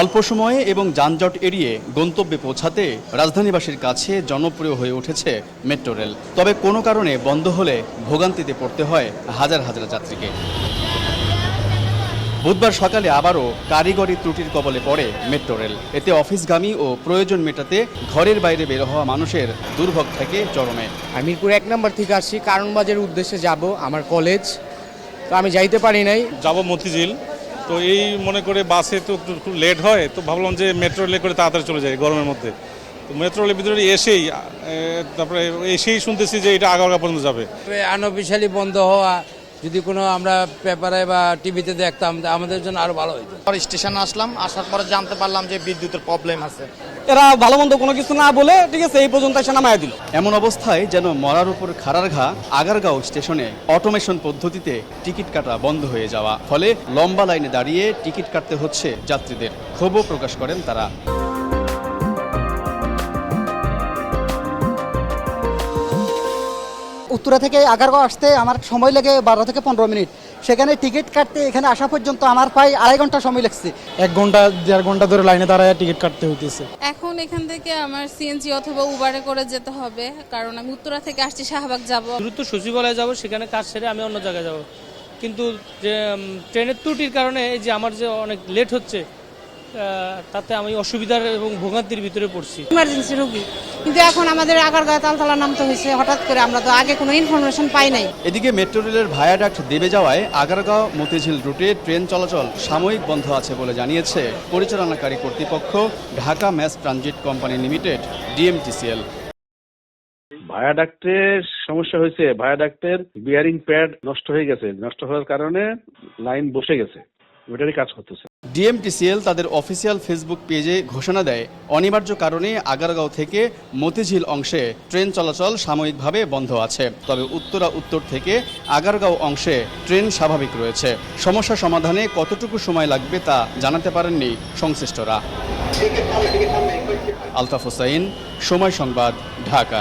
অল্প সময়ে এবং যানজট এড়িয়ে গন্তব্যে পৌঁছাতে রাজধানীবাসীর কাছে জনপ্রিয় হয়ে উঠেছে মেট্রো রেল। তবে কোনো কারণে বন্ধ হলে ভোগান্তিতে পড়তে হয় হাজার হাজার যাত্রীকে। বুধবার সকালে আবারও কারিগরি ত্রুটির কবলে পড়ে মেট্রো রেল। এতে অফিসগামী ও প্রয়োজন মেটাতে ঘরের বাইরে বের হওয়া মানুষের দুর্ভোগ থাকে চরমে। আমি মিরপুর এক নম্বর থেকে আসছি কারণবাজারের উদ্দেশ্যে যাব আমার কলেজ। তো আমি যাইতে পারি নাই। যাব মতিঝিল। তো এই মনে করে বাসে তো খুব লেট হয়, তো ভাবলাম যে মেট্রো রেলে করে তাড়াতাড়ি চলে যায় গরমের মধ্যে। তো মেট্রো রেলের ভিতরে এসেই তারপরে এসেই শুনতেছি যে এটা আগারগা পর্যন্ত যাবে। আনঅফিসিয়ালি বন্ধ হওয়া যদি কোনো আমরা পেপারে বা টিভিতে দেখতাম আমাদের জন্য আরও ভালো হতো পরে স্টেশনে আসলাম আসার পরে জানতে পারলাম যে বিদ্যুতের প্রবলেম আছে। এরা ভালো মন্দ কোনো কিছু না বলে ঠিক আছে এই পর্যন্ত এসে নামায় দিল। এমন অবস্থায় যেন মরার উপর খাড়ার ঘা আগারগাঁও স্টেশনে অটোমেশন পদ্ধতিতে টিকিট কাটা বন্ধ হয়ে যাওয়া। ফলে লম্বা লাইনে দাঁড়িয়ে টিকিট কাটতে হচ্ছে যাত্রীদের। ক্ষোভও প্রকাশ করেন তারা। উত্তরা থেকে আগারগাঁও আসতে আমার সময় লাগে বারো থেকে পনেরো মিনিট। সেখানে টিকিট কাটতে এখানে আসা পর্যন্ত আমার প্রায় আড়াই ঘণ্টা সময় লাগছে। এক ঘণ্টা দেড় ঘণ্টা ধরে লাইনে দাঁড়ায় টিকিট কাটতে হইতেছে। এখন এখান থেকে আমার সিএনজি অথবা উবারে করে যেতে হবে কারণ আমি উত্তরা থেকে আসছি শাহবাগ যাব। দ্রুত সচিবালয়ে যাব সেখানে কাজ সেরে আমি অন্য জায়গায় যাব। কিন্তু যে ট্রেনের ত্রুটির কারণে এই যে আমার যে অনেক লেট হচ্ছে তাতে আমি অসুবিধার এবং ভোগান্তির ভিতরে পড়ছি। ইমার্জেন্সি রোগী। কিন্তু এখন আমাদের আগারগাঁও তালতলা নামতে হয়েছে হঠাৎ করে আমরা তো আগে কোনো ইনফরমেশন পাই নাই। এদিকে মেট্রো রেলের ভায়াডাক্ট দেবে যাওয়ায় আগারগাঁও মতিঝিল রুটে ট্রেন চলাচল সাময়িক বন্ধ আছে বলে জানিয়েছে পরিচালনাকারী কর্তৃপক্ষ Dhaka mass transit company limited DMTCL. ভায়াডাক্টের সমস্যা হয়েছে। ভায়াডাক্টের বিয়ারিং প্যাড নষ্ট হয়ে গেছে। নষ্ট হওয়ার কারণে লাইন বসে গেছে। ওইটারই কাজ করতেছে। ডিএমটিসিএল তাদের অফিসিয়াল ফেসবুক পেজে ঘোষণা দেয়, অনিবার্য কারণে আগারগাঁও থেকে মতিঝিল অংশে ট্রেন চলাচল সাময়িকভাবে বন্ধ আছে। তবে উত্তরা উত্তর থেকে আগারগাঁও অংশে ট্রেন স্বাভাবিক রয়েছে। সমস্যা সমাধানে কতটুকু সময় লাগবে তা জানাতে পারেননি সংশ্লিষ্টরা। আলতাফ হোসাইন, সময় সংবাদ, ঢাকা।